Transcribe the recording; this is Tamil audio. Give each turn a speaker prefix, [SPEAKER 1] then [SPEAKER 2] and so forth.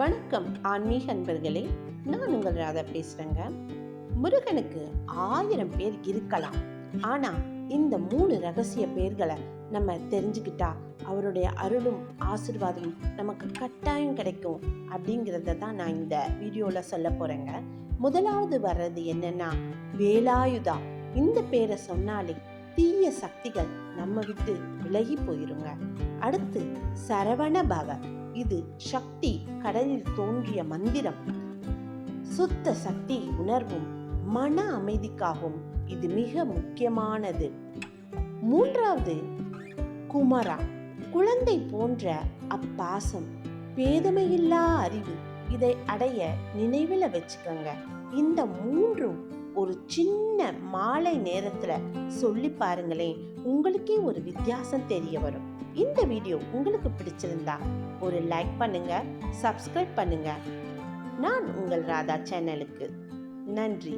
[SPEAKER 1] வணக்கம் ஆன்மீக அன்பர்களே. நான் உங்கள் ராதா பேசுகிறேங்க முருகனுக்கு ஆயிரம் பேர் இருக்கலாம். ஆனால் இந்த மூணு ரகசிய பேர்களை நம்ம தெரிஞ்சுக்கிட்டா அவருடைய அருளும் ஆசிர்வாதமும் நமக்கு கட்டாயம் கிடைக்கும் அப்படிங்கிறத தான் நான் இந்த வீடியோவில் சொல்ல போகிறேங்க முதலாவது வர்றது என்னன்னா வேலாயுதா. இந்த பேரை சொன்னாலே தீய சக்திகள் நம்ம விட்டு விலகி போயிருங்க. அடுத்து சரவண பவ. இது சக்தி கடலில் தோன்றிய மந்திரம். சுத்த சக்தி உணர்வும் மன அமைதிக்காகவும் இது மிக முக்கியமானது. மூன்றாவது குமரா குழந்தை போன்ற அப்பாசம் பேதமையில்லா அறிவு இதை அடைய நினைவில் வச்சுக்கோங்க. இந்த மூன்றும் ஒரு சின்ன மாலை நேரத்துல சொல்லி பாருங்களேன் உங்களுக்கே ஒரு வித்தியாசம் தெரிய வரும். இந்த வீடியோ உங்களுக்கு பிடிச்சிருந்தா ஒரு லைக் பண்ணுங்க சப்ஸ்கிரைப் பண்ணுங்க. நான் உங்கள் ராதா சேனலுக்கு நன்றி.